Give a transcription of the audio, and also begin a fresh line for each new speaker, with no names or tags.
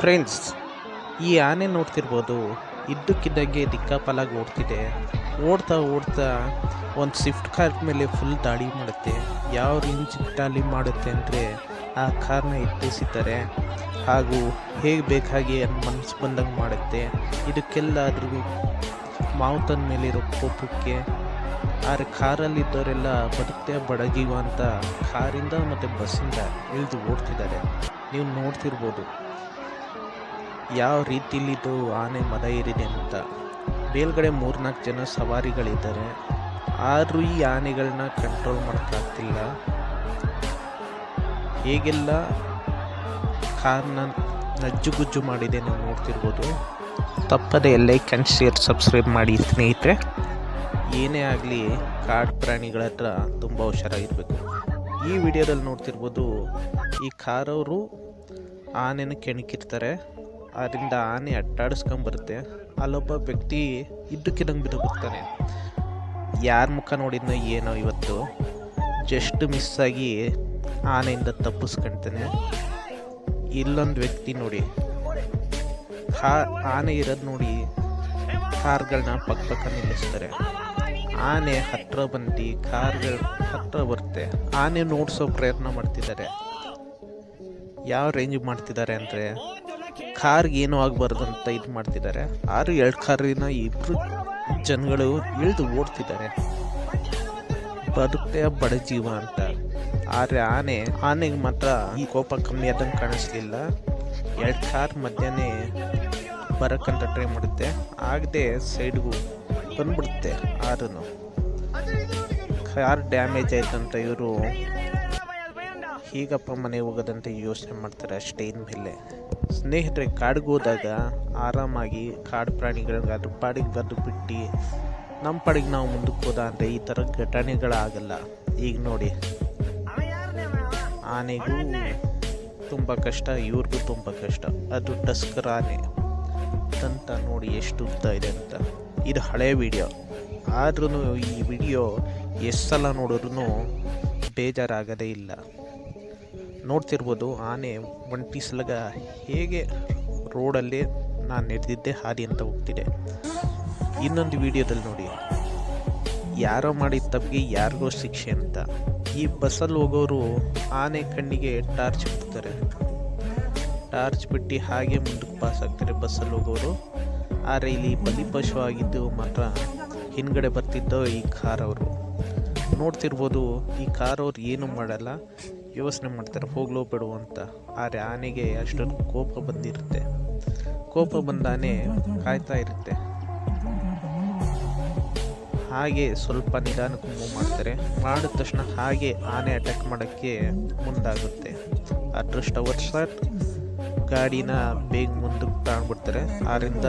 Friends ಈ ಆನೆ ನೋಡ್ತಿರ್ಬೋದು. ಇದ್ದಕ್ಕಿದ್ದಾಗೆ ದಿಕ್ಕಾಪಾಲಾಗಿ ಓಡ್ತಿದೆ. ಓಡ್ತಾ ಓಡ್ತಾ ಒಂದು ಸ್ವಿಫ್ಟ್ ಕಾರ್ ಮೇಲೆ ಫುಲ್ ದಾಳಿ ಮಾಡುತ್ತೆ. ಯಾವ ರೇಂಜ್ ದಾಳಿ ಮಾಡುತ್ತೆ ಅಂದರೆ ಆ ಕಾರ್ನ ಎತ್ತಿಸಿದ್ದಾರೆ. ಹಾಗೂ ಹೇಗೆ ಬೇಕಾಗಿ ಮನಸ್ಸು ಬಂದಂಗೆ ಮಾಡುತ್ತೆ. ಇದಕ್ಕೆಲ್ಲ ಅದ್ರ ಮಾವುತನ ಮೇಲಿರೋ ಕೋಪಕ್ಕೆ ಆದರೆ ಕಾರಲ್ಲಿದ್ದವರೆಲ್ಲ ಬದುಕ್ತೆ ಬಡಗಿವ ಅಂತ ಕಾರಿಂದ ಮತ್ತು ಬಸ್ಸಿಂದ ಇಳಿದು ಓಡ್ತಿದ್ದಾರೆ. ನೀವು ನೋಡ್ತಿರ್ಬೋದು. ಯಾವ ರೀತಿಲಿ ಇದು ಆನೆ ಮದ ಏರಿದೆ ಅಂತ. ಮೇಲ್ಗಡೆ ಮೂರ್ನಾಲ್ಕು ಜನ ಸವಾರಿಗಳಿದ್ದಾರೆ. ಆದರೂ ಈ ಆನೆಗಳನ್ನ ಕಂಟ್ರೋಲ್ ಮಾಡೋಕ್ಕಾಗ್ತಿಲ್ಲ. ಹೇಗೆಲ್ಲ ಕಾರ್ನ ನಜ್ಜುಗುಜ್ಜು ಮಾಡಿದೆ ನೀವು ನೋಡ್ತಿರ್ಬೋದು. ತಪ್ಪದೆ ಲೈಕ್ ಆ್ಯಂಡ್ ಶೇರ್ ಸಬ್ಸ್ಕ್ರೈಬ್ ಮಾಡಿ ಸ್ನೇಹಿತರೆ. ಏನೇ ಆಗಲಿ ಕಾಡು ಪ್ರಾಣಿಗಳ ಹತ್ರ ತುಂಬ ಹುಷಾರಾಗಿರಬೇಕು. ಈ ವಿಡಿಯೋದಲ್ಲಿ ನೋಡ್ತಿರ್ಬೋದು ಈ ಕಾರವರು ಆನೆನ ಕೆಣಕಿರ್ತಾರೆ. ಅದರಿಂದ ಆನೆ ಅಡ್ಡಾಡಿಸ್ಕೊಂಬರುತ್ತೆ ಅಲ್ಲೊಬ್ಬ ವ್ಯಕ್ತಿ ಇದ್ದಕ್ಕಿದಂಗೆ ಬರ್ತಾನೆ ಯಾರ ಮುಖ ನೋಡಿದ್ನೋ ಏನೋ ಇವತ್ತು. ಜಸ್ಟ್ ಮಿಸ್ ಆಗಿ ಆನೆಯಿಂದ ತಪ್ಪಿಸ್ಕೊಳ್ತಾನೆ ಇಲ್ಲೊಂದು ವ್ಯಕ್ತಿ ನೋಡಿ. ಕಾ ಆನೆ ಇರೋದು ನೋಡಿ ಕಾರ್ಗಳನ್ನ ಪಕ್ಕ ಪಕ್ಕ ನಿಲ್ಲಿಸ್ತಾರೆ. ಆನೆ ಹತ್ರ ಬಂದು ಕಾರ್ಗಳು ಹತ್ರ ಬರುತ್ತೆ. ಆನೆ ನೋಡಿಸೋ ಪ್ರಯತ್ನ ಮಾಡ್ತಿದ್ದಾರೆ. ಯಾವ ರೇಂಜ್ ಮಾಡ್ತಿದ್ದಾರೆ ಅಂದರೆ ಕಾರ್ಗೆ ಏನೂ ಆಗಬಾರ್ದು ಅಂತ ಇದು ಮಾಡ್ತಿದ್ದಾರೆ. ಆರು ಎರಡು ಕಾರಿನ ಇಬ್ಬರು ಜನಗಳು ಇಳಿದು ಓಡ್ತಿದ್ದಾರೆ. ಬದುಕ್ತೆ ಬಡ ಜೀವ ಅಂತ. ಆದರೆ ಆನೆ, ಆನೆಗೆ ಮಾತ್ರ ಈ ಕೋಪ ಕಮ್ಮಿ ಆದಂಗೆ ಕಾಣಿಸ್ಲಿಲ್ಲ. ಎರಡು ಕಾರ್ ಮಧ್ಯಾಹ್ನ ಬರೋಕ್ಕಂತ ಟ್ರೈ ಮಾಡುತ್ತೆ. ಆಗದೆ ಸೈಡ್ಗೂ ಬಂದ್ಬಿಡುತ್ತೆ ಆರನು. ಕಾರ್ ಡ್ಯಾಮೇಜ್ ಆಯ್ತಂತ ಇವರು ಹೀಗಪ್ಪ ಮನೆಗೆ ಹೋಗೋದಂತ ಯೋಚನೆ ಮಾಡ್ತಾರೆ ಅಷ್ಟೇ, ಇನ್ಮೇಲೆ ಸ್ನೇಹಿತರೆ, ಕಾಡಿಗೆ ಹೋದಾಗ ಆರಾಮಾಗಿ ಕಾಡು ಪ್ರಾಣಿಗಳಿಗೆ ಅದ್ರ ಪಾಡಿಗೆ ಬರೆದು ಬಿಟ್ಟು ನಮ್ಮ ಪಾಡಿಗೆ ನಾವು ಮುಂದಕ್ಕೆ ಹೋದ ಅಂದರೆ ಈ ಥರ ಘಟನೆಗಳಾಗಲ್ಲ. ಈಗ ನೋಡಿ, ಆನೆಗೂ ತುಂಬ ಕಷ್ಟ, ಇವ್ರಿಗೂ ತುಂಬ ಕಷ್ಟ. ಅದು ಟಸ್ಕರ್ ಆನೆ ಅಂತ ನೋಡಿ ಎಷ್ಟು ಉದ್ದ ಇದೆ ಅಂತ. ಇದು ಹಳೆ ವಿಡಿಯೋ. ಆದ್ರೂ ಈ ವಿಡಿಯೋ ಎಷ್ಟು ಸಲ ನೋಡಿದ್ರೂ ಬೇಜಾರಾಗದೇ ಇಲ್ಲ. ನೋಡ್ತಿರ್ಬೋದು ಆನೆ ಒಂಟಿ ಸಲಗ ಹೇಗೆ ರೋಡಲ್ಲೇ ನಾನು ನಡೆದಿದ್ದೆ, ಹಾದಿ ಅಂತ ಹೋಗ್ತಿದೆ. ಇನ್ನೊಂದು ವಿಡಿಯೋದಲ್ಲಿ ನೋಡಿ. ಯಾರೋ ಮಾಡಿದ ತಪ್ಪಿಗೆ ಯಾರಿಗೋ ಶಿಕ್ಷೆ ಅಂತ. ಈ ಬಸ್ಸಲ್ಲಿ ಹೋಗೋರು ಆನೆ ಕಣ್ಣಿಗೆ ಟಾರ್ಚ್ ಬಿಡ್ತಾರೆ. ಟಾರ್ಚ್ ಬಿಟ್ಟು ಹಾಗೆ ಮುಂದಕ್ಕೆ ಪಾಸ್ ಆಗ್ತಾರೆ ಬಸ್ಸಲ್ಲಿ ಹೋಗೋರು. ಆದರೆ ಇಲ್ಲಿ ಬಲಿಪಶು ಆಗಿದ್ದು ಮಾತ್ರ ಹಿಂದ್ಗಡೆ ಬರ್ತಿದ್ದೋ ಈ ಕಾರವರು ನೋಡ್ತಿರ್ಬೋದು ಈ ಕಾರವ್ರು ಏನು ಮಾಡಲ್ಲ. ಯೋಚನೆ ಮಾಡ್ತಾರೆ, ಹೋಗ್ಲೋ ಬಿಡು ಅಂತ. ಆದರೆ ಆನೆಗೆ ಅಷ್ಟೊಂದು ಕೋಪ ಬಂದಿರುತ್ತೆ. ಕೋಪ ಬಂದ ಆನೆ ಕಾಯ್ತಾ ಇರುತ್ತೆ. ಹಾಗೆ ಸ್ವಲ್ಪ ನಿಧಾನಕ್ಕೆ ಮೂವ್ ಮಾಡ್ತಾರೆ. ಮಾಡಿದ ತಕ್ಷಣ ಹಾಗೆ ಆನೆ ಅಟ್ಯಾಕ್ ಮಾಡೋಕ್ಕೆ ಮುಂದಾಗುತ್ತೆ. ಅದೃಷ್ಟವಶ ಗಾಡಿನ ಬೇಗ ಮುಂದಕ್ಕೆ ತಗೊಂಡ್ಬಿಡ್ತಾರೆ ಆದ್ರಿಂದ